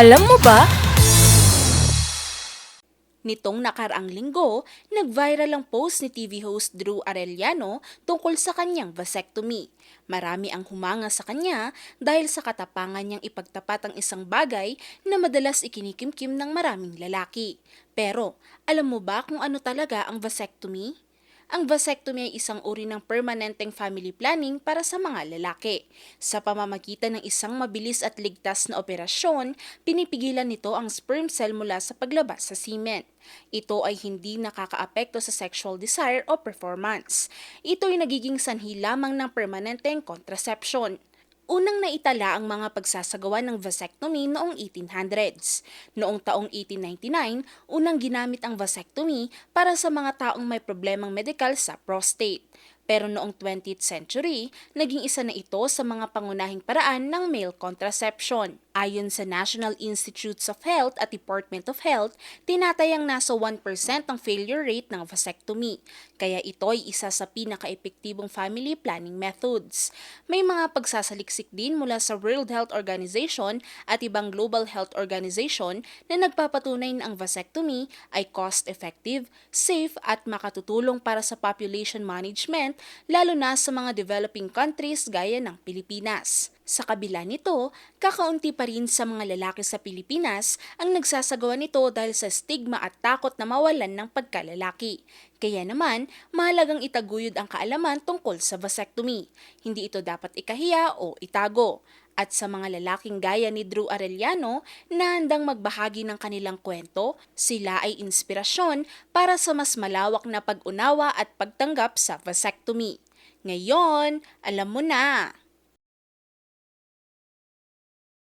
Alam mo ba? Nitong nakaraang linggo, nag-viral ang post ni TV host Drew Arellano tungkol sa kanyang vasectomy. Marami ang humanga sa kanya dahil sa katapangan niyang ipagtapat ang isang bagay na madalas ikinikimkim ng maraming lalaki. Pero, alam mo ba kung ano talaga ang vasectomy? Ang vasectomy ay isang uri ng permanenteng family planning para sa mga lalaki. Sa pamamagitan ng isang mabilis at ligtas na operasyon, pinipigilan nito ang sperm cell mula sa paglabas sa semen. Ito ay hindi nakakaapekto sa sexual desire o performance. Ito ay nagiging sanhi lamang ng permanenteng contraception. Unang naitala ang mga pagsasagawa ng vasectomy noong 1800s. Noong taong 1899, unang ginamit ang vasectomy para sa mga taong may problemang medikal sa prostate. Pero noong 20th century, naging isa na ito sa mga pangunahing paraan ng male contraception. Ayon sa National Institutes of Health at Department of Health, tinatayang nasa 1% ang failure rate ng vasectomy. Kaya ito ay isa sa pinaka-epektibong family planning methods. May mga pagsasaliksik din mula sa World Health Organization at ibang global health organization na nagpapatunay na ang vasectomy ay cost-effective, safe at makatutulong para sa population management lalo na sa mga developing countries gaya ng Pilipinas. Sa kabila nito, kakaunti pa rin sa mga lalaki sa Pilipinas ang nagsasagawa nito dahil sa stigma at takot na mawalan ng pagkalalaki. Kaya naman, mahalagang itaguyod ang kaalaman tungkol sa vasectomy. Hindi ito dapat ikahiya o itago. At sa mga lalaking gaya ni Drew Arellano na handang magbahagi ng kanilang kwento, sila ay inspirasyon para sa mas malawak na pag-unawa at pagtanggap sa vasectomy. Ngayon, alam mo na!